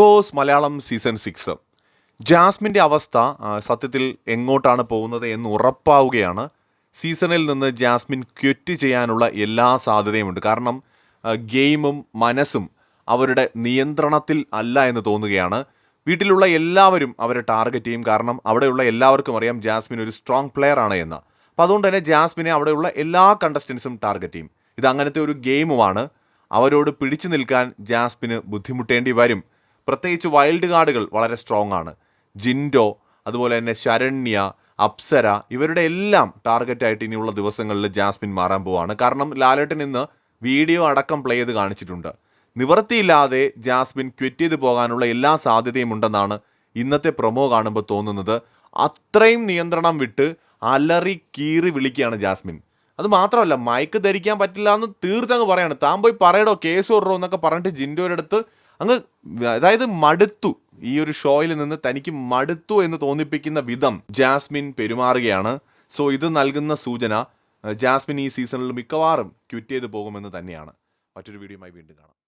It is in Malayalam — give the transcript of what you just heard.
Boss Malayalam season six. ജാസ്മിന്റെ അവസ്ഥ സത്യത്തിൽ എങ്ങോട്ടാണ് പോകുന്നത് എന്ന് ഉറപ്പാവുകയാണ്. സീസണിൽ നിന്ന് ജാസ്മിൻ ക്വിറ്റ് ചെയ്യാനുള്ള എല്ലാ സാധ്യതയുമുണ്ട്. കാരണം ഗെയിമും മനസ്സും അവരുടെ നിയന്ത്രണത്തിൽ അല്ല എന്ന് തോന്നുകയാണ്. വീട്ടിലുള്ള എല്ലാവരും അവരെ ടാർഗറ്റ് ചെയ്യും. കാരണം അവിടെയുള്ള എല്ലാവർക്കും അറിയാം ജാസ്മിൻ ഒരു സ്ട്രോങ് പ്ലെയർ ആണ് എന്ന്. അപ്പോൾ അതുകൊണ്ട് തന്നെ ജാസ്മിനെ അവിടെയുള്ള എല്ലാ കണ്ടസ്റ്റൻസും ടാർഗറ്റ് ചെയ്യും. ഇത് അങ്ങനത്തെ ഒരു ഗെയിമുമാണ്. അവരോട് പിടിച്ചു നിൽക്കാൻ ജാസ്മിന് ബുദ്ധിമുട്ടേണ്ടി വരും. പ്രത്യേകിച്ച് വൈൽഡ് കാർഡുകൾ വളരെ സ്ട്രോങ് ആണ്. ജിൻഡോ അതുപോലെ തന്നെ ശരണ്യ അപ്സര ഇവരുടെ എല്ലാം ടാർഗറ്റായിട്ട് ഇനിയുള്ള ദിവസങ്ങളിൽ ജാസ്മിൻ മാറാൻ പോവാണ്. കാരണം ലാലേട്ടൻ ഇന്ന് വീഡിയോ അടക്കം പ്ലേ ചെയ്ത് കാണിച്ചിട്ടുണ്ട്. നിവർത്തിയില്ലാതെ ജാസ്മിൻ ക്വിറ്റ് ചെയ്ത് പോകാനുള്ള എല്ലാ സാധ്യതയും ഉണ്ടെന്നാണ് ഇന്നത്തെ പ്രൊമോ കാണുമ്പോൾ തോന്നുന്നത്. അത്രയും നിയന്ത്രണം വിട്ട് അലറി കീറി വിളിക്കുകയാണ് ജാസ്മിൻ. അത് മാത്രമല്ല മയക്ക് ധരിക്കാൻ പറ്റില്ല എന്ന് തീർത്തങ്ങ് പറയാണ്. താൻ പോയി പറയടോ കേസ് ഓർഡറോ എന്നൊക്കെ പറഞ്ഞിട്ട് ജിൻഡോയുടെ അടുത്ത് അങ്ങ് അതായത് മടുത്തു. ഈ ഒരു ഷോയിൽ നിന്ന് തനിക്ക് മടുത്തു എന്ന് തോന്നിപ്പിക്കുന്ന വിധം ജാസ്മിൻ പെരുമാറുകയാണ്. സോ ഇത് നൽകുന്ന സൂചന ജാസ്മിൻ ഈ സീസണിൽ മിക്കവാറും ക്വിറ്റ് ചെയ്ത് പോകുമെന്ന് തന്നെയാണ്. മറ്റൊരു വീഡിയോയുമായി വീണ്ടും കാണാം.